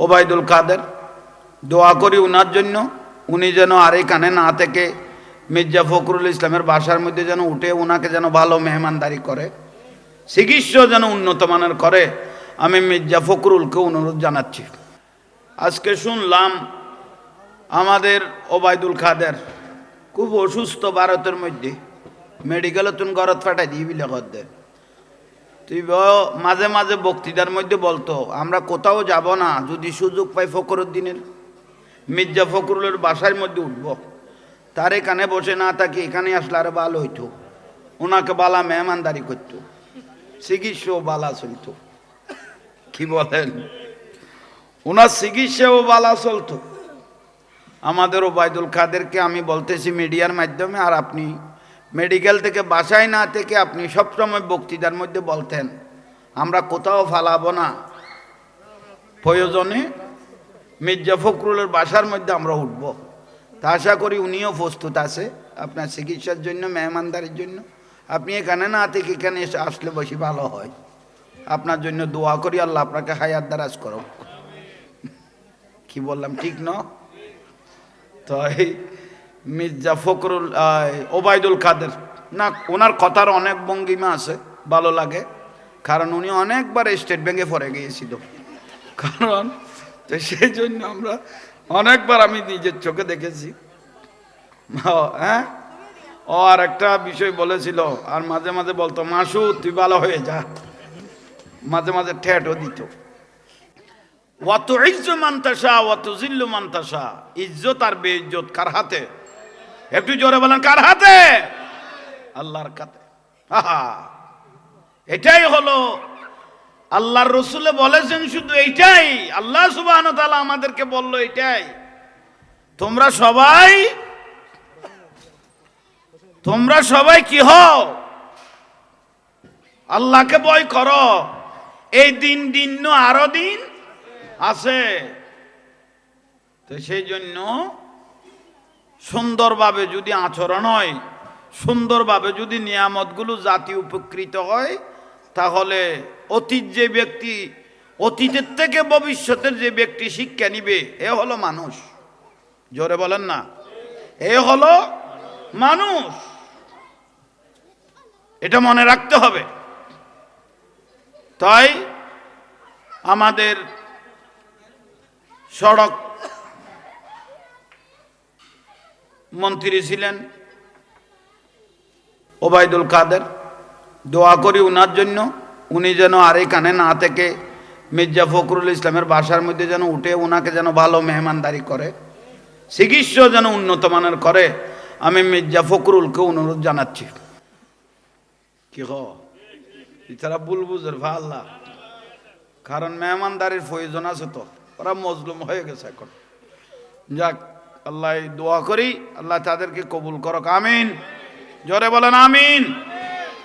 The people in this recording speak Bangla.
ওবায়দুল কাদের। দোয়া করি উনার জন্য, উনি যেন আর কানে না থেকে মির্জা ফখরুল ইসলামের বাসার মধ্যে যেন উঠে ওনাকে যেন ভালো মেহমানদারি করে, চিকিৎসা যেন উন্নত মানের করে, আমি মির্জা ফখরুলকে অনুরোধ জানাচ্ছি। আজকে শুনলাম আমাদের ওবায়দুল কাদের খুব অসুস্থ ভারতের মধ্যে, মেডিকেলে তুমি গরত ফাটাই দিই বিলে করতে তুই মাঝে মাঝে বক্তৃতার মধ্যে বলতো, আমরা কোথাও যাব না, যদি সুযোগ পাই ফখরুদ্দিনের, মির্জা ফখরুলের বাসার মধ্যে উঠব। তার এখানে বসে না থাকি, এখানে আসলে আরও ভালো হইতো। ওনাকে বালা মেহমানদারি করতো, চিকিৎসাও বালা চলতো। কি বলেন? ওনার চিকিৎসাও বালা চলতো। আমাদের ওবায়দুল কাদেরকে আমি বলতেছি মিডিয়ার মাধ্যমে, আর আপনি মেডিকেল থেকে বাসায় না থেকে আপনি সবসময় বক্তৃতার মধ্যে বলতেন, আমরা কোথাও ফালাবো না। প্রয়োজনে মির্জা ফখরুলের বাসার মধ্যে আমরা উঠব। তা আশা করি উনিও প্রস্তুত আছে আপনার চিকিৎসার জন্য, মেহমানদারির জন্য। আপনি এখানে না থেকে এখানে এসে আসলে বেশি ভালো হয়। আপনার জন্য দোয়া করি, আল্লাহ আপনাকে হায়াত দারাজ করো কি বললাম, ঠিক ন? তো এই মির্জা ফখরুল ওবায়দুল কাদের। না, ওনার কথার অনেক ভঙ্গিমা আছে, ভালো লাগে। কারণ উনি অনেকবার স্টেট ব্যাঙ্কে পরে গিয়েছিল। কারণ, তো সেই জন্য আমরা অনেকবার আমি নিজের চোখে দেখেছি। হ্যাঁ? ও, আর একটা বিষয় বলেছিল, আর মাঝে মাঝে বলতো, মাসু, তুই ভালো হয়ে যা। মাঝে মাঝে ঠেটও দিত। অত ইজ্জ মান্তাসা অত জিল্লু মান্তাসা ইজ্জত আর বেইজ্জত কার হাতে? একটু জোরে বলেন, কার হাতে? আল্লাহর কাতে এটাই হলো, আল্লাহর রসুলে বলেছেন শুধু এইটাই। আল্লাহ সুবাহ আমাদেরকে বলল এটাই। তোমরা সবাই তোমরা সবাই কি হও? আল্লাহকে ভয় করো। এই দিন দিন আরও দিন আছে। তো সেই জন্য সুন্দরভাবে যদি আচরণ হয়, সুন্দরভাবে যদি নিয়ামতগুলো জাতি উপকৃত হয়, তাহলে অতীত যে ব্যক্তি, অতীতের থেকে ভবিষ্যতের যে ব্যক্তি শিক্ষা নিবে, এ হলো মানুষ। জোরে বলেন না। এ হলো মানুষ। এটা মনে রাখতে হবে। তাই আমাদের সড়ক মন্ত্রী ছিলেন ওবায়দুল কাদের। দোয়া করি উনার জন্য, উনি যেন আর এই কানে না থেকে মির্জা ফখরুল ইসলামের বাসার মধ্যে যেন উঠে ওনাকে যেন ভালো মেহমানদারি করে চিকিৎসা যেন উন্নত মানের করে, আমি মির্জা ফখরুলকে অনুরোধ জানাচ্ছি। কি হ এছাড়া বুলবুজের ভাল্লা। কারণ মেহমানদারির প্রয়োজন আছে তো, ওরা মজলুম হয়ে গেছে এখন। যাক আল্লাহ দোয়া করি আল্লাহ তাদেরকে কবুল করক আমিন। জোরে বলেন আমিন।